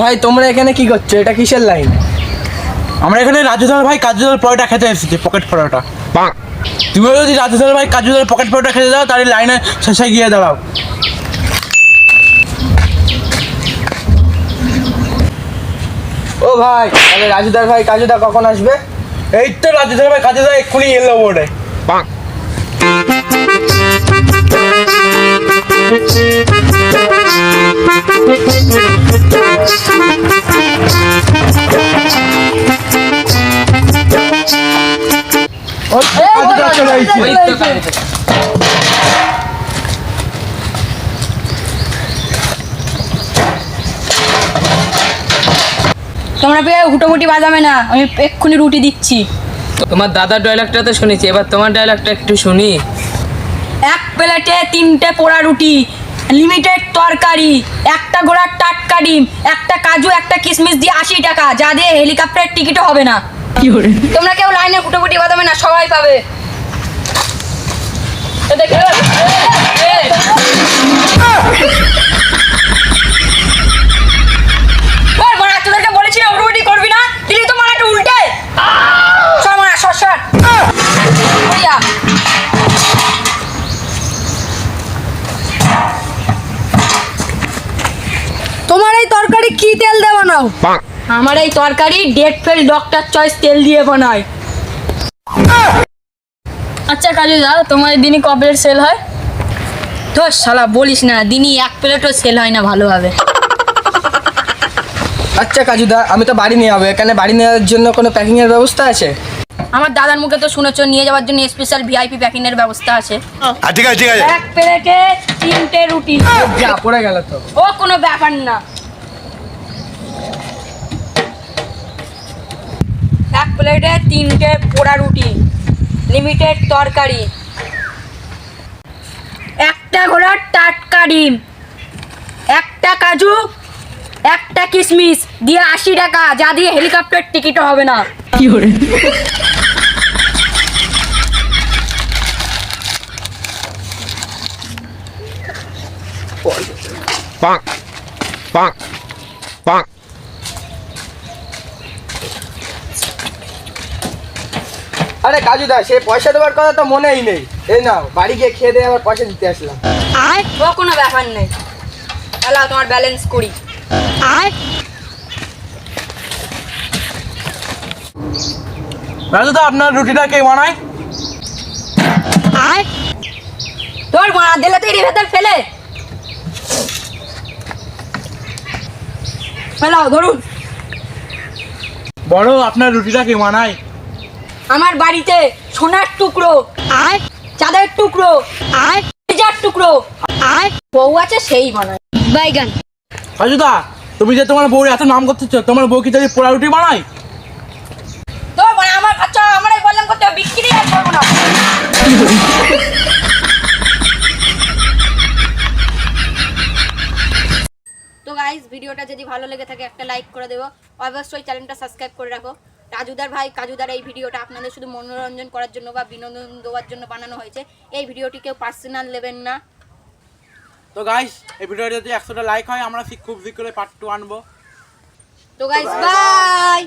ভাই তোমরা এখানে কি করছ? এটা কিসের লাইন আমরা এখানে রাজুদার ভাই কাজুদার পরোটা খেতে এসেছি পকেট পরোটা। তুমিও যদি রাজুদার ভাই কাজুদার পকেট পরোটা খেতে দাও তাহলে লাইনে শেষে গিয়ে দাঁড়াও। ও ভাই তাহলে রাজুদার ভাই কাজুদা কখন আসবে? এই তো রাজুদার ভাই কাজুদার এক্ষুনি এলো বোর্ডে। ওই তো তোমরা পেয়ে হুটোমুটি বাজাবে না আমি এক্ষুনি রুটি দিচ্ছি। তোমার দাদার ডায়লগটা তো শুনেছি এবার তোমার ডায়লগটা একটু শুনি। এক প্লেটে তিনটে পোড়া রুটি লিমিটেড তরকারি একটা ঘোড়ার টাটকা ডিম একটা কাজু একটা কিশমিশ দিয়ে আশি টাকা যা দিয়ে হেলিকপ্টারের টিকিটও হবে না। তোমরা কেউ লাইনে হুটোমুটি বাজাবে না সবাই পাবে। তোমার এই তরকারি কি তেল দিয়ে বানাও? আমার এই তরকারি ডেট ফেল ডক্টর চয়েস তেল দিয়ে বানাই আচ্ছা কাজু দা তোমার দিনই ক প্লেট সেল হয়? তো শালা বলিস না দিনই এক প্লেটও সেল হয় না ভালোভাবে। আচ্ছা কাজুদা আমি তো বাড়ি নিয়ে যাব। এখানে বাড়ি নেওয়ার জন্য কোনো প্যাকিংয়ের ব্যবস্থা আছে? আমার দাদার মুখে তো শুনেছো নিয়ে যাওয়ার জন্য স্পেশাল ভিআইপি প্যাকিং এর ব্যবস্থা আছে। ঠিক আছে ঠিক আছে। এক প্লেটে তিনটে রুটি। যা পড়ে গেল তো। ও কোনো ব্যাপার না এক প্লেটে তিনটে পোড়া রুটি লিমিটেড তরকারি। একটা ঘোড়ার টাটকা ডিম একটা কাজু একটা কিশমিশ দিয়ে আশি টাকা যা দিয়ে হেলিকপ্টার টিকিটও হবে না। পাক পাক। আরে কাজুদা সে পয়সা দেওয়ার কথা তো মনেই নেই। এই নাও বাড়ি গিয়ে খেয়ে দিয়ে আবার পয়সা দিতে আসলাম। ও কোনো ব্যাপার নেই। তাহলে তোমার ব্যালেন্স করি রাজুদা আপনার রুটিটা কে বানায়? তোর মারা দিলে তো এর ভেতর ফেলে। ফেলাও ধরুন। বড় আপনার রুটিটা কে বানায়? আমার বাড়িতে সোনার টুকরো আর? চাঁদের টুকরো যার টুকরো। আর? বউ আছে সেই বানায়। বাইগান। তুমি যে তোমার বউর এত নাম করতেছ তোমার বউ কি পোড়া রুটি বানায়? তোর মানে আমার আমরাই বললাম করতে বিক্রি আর করব না। তো গাইস ভিডিওটা যদি ভালো লেগে থাকে একটা লাইক করে দেবো। অবশ্যই চ্যানেলটা সাবস্ক্রাইব করে রাখো। রাজুদার ভাই কাজুদার এই ভিডিওটা আপনাদের শুধু মনোরঞ্জন করার জন্য বা বিনোদন দেওয়ার জন্য বানানো হয়েছে। এই ভিডিওটি কেউ পার্সোনাল নেবেন না। তো গাইস এই ভিডিওটা যদি একশোটা লাইক হয় আমরা খুব শীঘ্রই পার্ট টু আনব। তো গাইস বাই